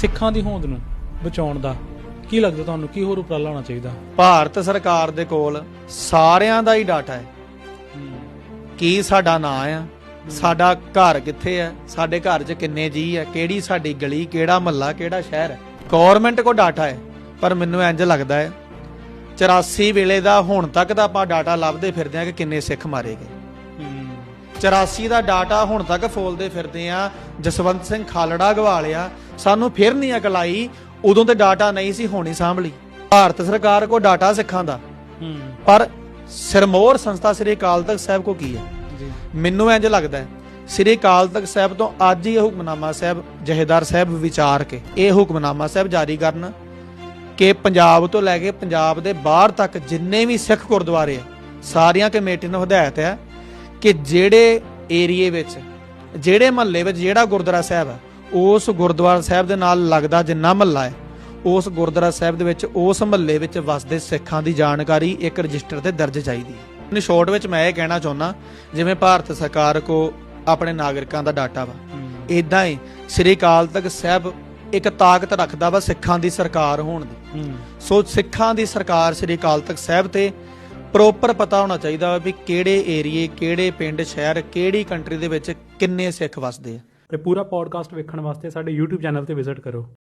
ਸਿੱਖਾਂ ਦੀ ਹੋਂਦ ਨੂੰ ਬਚਾਉਣ ਦਾ ਕੀ ਲੱਗਦਾ ਤੁਹਾਨੂੰ? ਕੀ ਹੋਰ ਉਪਰਾਲਾ ਹੋਣਾ ਚਾਹੀਦਾ? ਭਾਰਤ ਸਰਕਾਰ ਦੇ ਕੋਲ ਸਾਰਿਆਂ ਦਾ ਹੀ ਡਾਟਾ ਹੈ। ਕੀ ਸਾਡਾ ਨਾਂ ਆ? ਸਾਡਾ ਘਰ ਕਿੱਥੇ ਹੈ? ਸਾਡੇ ਘਰ 'ਚ ਕਿੰਨੇ ਜੀ ਹੈ? ਕਿਹੜੀ ਸਾਡੀ ਗਲੀ ਕਿਹੜਾ ਮਹੱਲਾ ਕਿਹੜਾ ਸ਼ਹਿਰ ਹੈ? ਗਵਰਨਮੈਂਟ ਕੋ ਡਾਟਾ ਹੈ ਪਰ ਮੈਨੂੰ ਇੰਜ ਲੱਗਦਾ ਹੈ 84 ਵੇਲੇ ਦਾ ਹੁਣ ਤੱਕ ਦਾ ਆਪਾਂ ਡਾਟਾ ਲੱਭਦੇ ਫਿਰਦੇ ਆ ਕਿ ਕਿੰਨੇ ਸਿੱਖ ਮਾਰੇ ਗਏ। 84 ਦਾ ਡਾਟਾ ਹੁਣ ਤੱਕ ਫੋਲਦੇ ਫਿਰਦੇ ਆ ਜਸਵੰਤ ਸਿੰਘ ਖਾਲੜਾ ਗਵਾ ਲਿਆ ਸਾਨੂੰ ਫਿਰ ਨਹੀਂ ਅਕਲ ਆਈ ਉਦੋਂ ਤੇ ਡਾਟਾ ਨਹੀਂ ਸੀ ਹੋਣੀ ਸਾਂਭਲੀ। ਭਾਰਤ ਸਰਕਾਰ ਕੋ ਡਾਟਾ ਸਿੱਖਾਂ ਦਾ। ਪਰ ਸਿਰਮੌਰ ਸੰਸਥਾ ਸ੍ਰੀ ਅਕਾਲ ਤਖਤ ਸਾਹਿਬ ਕੋ ਕੀ ਹੈ? ਜੀ। ਮੈਨੂੰ ਇੰਜ ਲੱਗਦਾ ਸ੍ਰੀ ਅਕਾਲ ਤਖਤ ਸਾਹਿਬ ਤੋਂ ਅੱਜ ਹੀ ਇਹ ਹੁਕਮਨਾਮਾ ਸਾਹਿਬ ਜਹੇਦਾਰ ਸਾਹਿਬ ਵਿਚਾਰ ਕੇ ਇਹ ਹੁਕਮਨਾਮਾ ਸਾਹਿਬ ਜਾਰੀ ਕਰਨ ਕਿ ਪੰਜਾਬ ਤੋਂ ਲੈ ਕੇ ਪੰਜਾਬ ਦੇ ਬਾਹਰ ਤੱਕ ਜਿੰਨੇ ਵੀ ਸਿੱਖ ਗੁਰਦੁਆਰੇ ਆ ਸਾਰੀਆਂ ਕਮੇਟੀ ਨੂੰ ਹਦਾਇਤ ਹੈ ਕਿ ਜਿਹੜੇ ਏਰੀਏ ਵਿੱਚ ਜਿਹੜੇ ਮਹੱਲੇ ਵਿੱਚ ਜਿਹੜਾ ਗੁਰਦੁਆਰਾ ਸਾਹਿਬ ਹੈ ਉਸ ਗੁਰਦੁਆਰਾ ਸਾਹਿਬ ਦੇ ਨਾਲ ਲੱਗਦਾ ਜਿੰਨਾ ਮਹੱਲਾ ਹੈ ਉਸ ਗੁਰਦੁਆਰਾ ਸਾਹਿਬ ਦੇ ਵਿੱਚ ਉਸ ਮਹੱਲੇ ਵਿੱਚ ਵਸਦੇ ਸਿੱਖਾਂ ਦੀ ਜਾਣਕਾਰੀ ਇੱਕ ਰਜਿਸਟਰ ਤੇ ਦਰਜ ਚਾਹੀਦੀ ਹੈ। ਇਨ ਸ਼ੋਰਟ ਵਿੱਚ ਮੈਂ ਇਹ ਕਹਿਣਾ ਚਾਹੁੰਦਾ ਜਿਵੇਂ ਭਾਰਤ ਸਰਕਾਰ ਕੋ ਆਪਣੇ ਨਾਗਰਿਕਾਂ ਦਾ ਡਾਟਾ ਵਾ ਇਦਾਂ ਹੀ ਸ੍ਰੀ ਅਕਾਲ ਤਖਤ ਸਾਹਿਬ ਇੱਕ ਤਾਕਤ ਰੱਖਦਾ ਵਾ ਸਿੱਖਾਂ ਦੀ ਸਰਕਾਰ ਹੋਣ ਦੀ। ਸੋ ਸਿੱਖਾਂ ਦੀ ਸਰਕਾਰ ਸ੍ਰੀ ਅਕਾਲ ਤਖਤ ਸਾਹਿਬ ਤੇ ਪ੍ਰੋਪਰ ਪਤਾ ਹੋਣਾ ਚਾਹੀਦਾ ਵਾ ਵੀ ਕਿਹੜੇ ਏਰੀਏ, ਕਿਹੜੇ ਪਿੰਡ, ਸ਼ਹਿਰ, ਕਿਹੜੀ ਕੰਟਰੀ ਦੇ ਵਿੱਚ ਕਿੰਨੇ ਸਿੱਖ ਵੱਸਦੇ ਆ। ਤੇ ਪੂਰਾ ਪੋਡਕਾਸਟ ਵੇਖਣ ਵਾਸਤੇ ਸਾਡੇ YouTube ਚੈਨਲ ਤੇ ਵਿਜ਼ਿਟ ਕਰੋ।